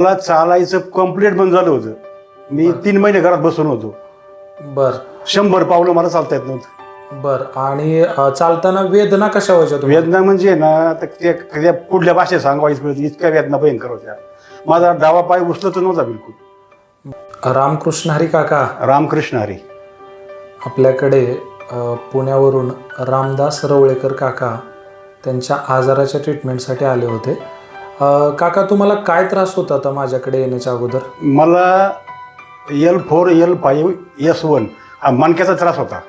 मला चालायचं कंप्लीट बंद झालं होतं. मी तीन महिने घरात बसून होतो. बर. शंभर पावलं मला चालता येत नव्हतं. बर. आणि अ, चालताना वेदना कशा व्हायच्या वेदना म्हणजे ना तर ते त्या पुढल्या भाषेत सांगायचं कळत इतक्या वेदना भयंकर होत्या. माझा डावा पाय उचलत नव्हता बिलकुल. रामकृष्ण हरी काका. रामकृष्ण हरी. आपल्याकडे अ, पुण्यावरून रामदास रवळेकर काका त्यांच्या आजाराच्या ट्रीटमेंटसाठी आले होते. अ, काका तुम्हाला काय त्रास होता आता माझ्याकडे येण्याच्या अगोदर? मला L four L five S one हा मणक्याचा त्रास होता.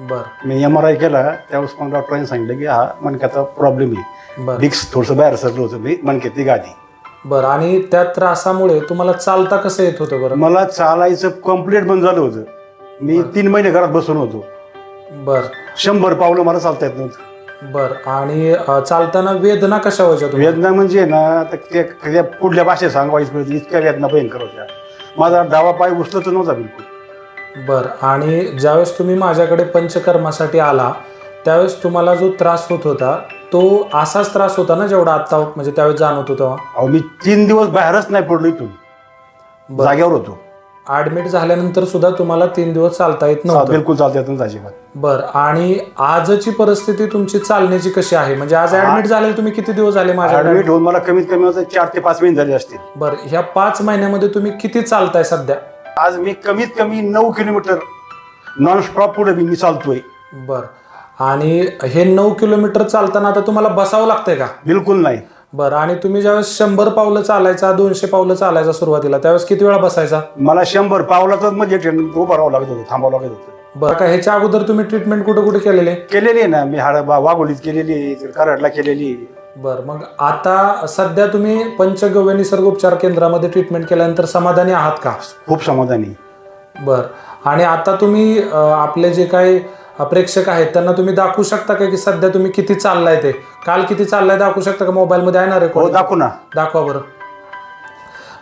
बर. मी एम आर आय केला त्यावेळेस मला डॉक्टरांनी सांगितलं की हा मणक्याचा प्रॉब्लेम आहे. बर. डिक्स थोडंसं बाहेर सरलं होतं मी मणक्यातली गादी. बर आणि त्या त्रासामुळे तुम्हाला चालता कसं येत होतं बरं? मला चालायचं कंप्लीट बंद झालं होतं. मी तीन महिने घरात बसून होतो. बर. शंभर पावलं मला चालता येत नव्हतं. बर आणि अ, चालताना वेदना कशा व्हायच्या तुम्ही वेदना म्हणजे ना तर ते त्या पुढल्या भाषेत सांगायचं कळत इतक्या वेदना भयंकर होत्या. माझा डावा पाय उचलत नव्हता बिलकुल. बर आणि ज्यावेळेस तुम्ही माझ्याकडे पंचकर्मासाठी आला त्यावेळेस तुम्हाला जो त्रास होत होता तो असाच त्रास होता ना जेवढा आत्ता म्हणजे त्यावेळेस जाणवत होता अहो मी तीन दिवस बाहेरच नाही पडलो इथून. बरं. जाग्यावर होतो. ऍडमिट झाल्यानंतर सुद्धा तुम्हाला तीन दिवस चालता येत नव्हतं. बिलकुल चालता येत नव्हतं अजिबात. बर आणि आजची परिस्थिती तुमची चालण्याची कशी आहे? म्हणजे आज ऍडमिट झालेले तुम्ही किती दिवस झाले माझ्याकडे? ऍडमिट होऊन मला कमीत कमी होतं चार ते पाच महिने झाले असतील. बर ह्या पाच महिन्यामध्ये तुम्ही किती चालताय सध्या? आज मी कमीत कमी नऊ किलोमीटर नॉन स्टॉप पुढे मी चालतोय. बर आणि हे नऊ किलोमीटर चालताना आता तुम्हाला बसावं लागतंय का? बिलकुल नाही. बरं आणि तुम्ही ज्यावेळेस शंभर पावलं चालायचा दोनशे पावलं चालायचा सुरुवातीला त्यावेळेस किती वेळा बसायचा? मला शंभर पावलाच म्हणजे ट्रेन उभं राहावं लागत होतं थांबावं लागत होतं. बरं का ह्याच्या अगोदर तुम्ही ट्रीटमेंट कुठे कुठे केलेले? केलेली आहे ना मी हाड वाघोलीत केलेली आहे, कराडला केलेली आहे. बरं मग आता सध्या तुम्ही पंचगव्य निसर्गोपचार केंद्रामध्ये ट्रीटमेंट केल्यानंतर समाधानी आहात का? खूप समाधानी. बरं आणि आता तुम्ही अं, आपले जे काही अं, प्रेक्षक आहेत त्यांना तुम्ही दाखवू शकता का की सध्या तुम्ही किती चाललाय ते? काल किती चाललाय दाखवू शकता का? मोबाईलमध्ये आहे ना हो रेकॉर्ड दाखवू ना. दाखवा बरं.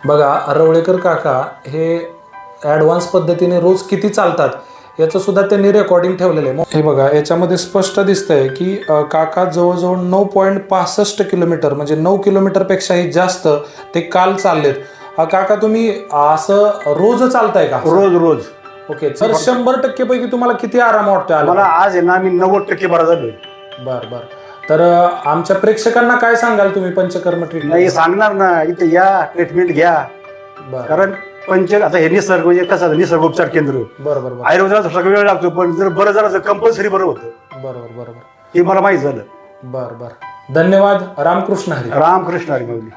बघा रवळेकर काका हे ॲडव्हान्स पद्धतीने रोज किती चालतात याचं सुद्धा त्यांनी रेकॉर्डिंग ठेवलेलं आहे. हे बघा याच्यामध्ये स्पष्ट दिसतंय की अ, काका जवळजवळ नऊ पॉईंट पासष्ट किलोमीटर म्हणजे नऊ किलोमीटरपेक्षाही जास्त ते काल चाललेत. अ, काका तुम्ही असं रोज चालताय का? रोज रोज. ओके तर शंभर टक्के पैकी तुम्हाला किती आराम वाटतोय आला? मला आज आहे ना मी नव्वद टक्के बरा झालोय. बर बर. तर आमच्या प्रेक्षकांना काय सांगाल तुम्ही पंचकर्म नाही ट्रीटमेंट सांगणार ना. इथे या ट्रीटमेंट घ्या. बर. कारण पंच आता हे निसर्ग म्हणजे कसं असं, निसर्गोपचार केंद्र. बर बर बर. आयुर्वेदाला सगळं वेळ लागतो पण जर बरं झालं तर कंपल्सरी बरं होतं. बरोबर बरोबर हे मला माहीत झालं. बर बर. धन्यवाद. रामकृष्ण हरी. रामकृष्ण हरी माऊली.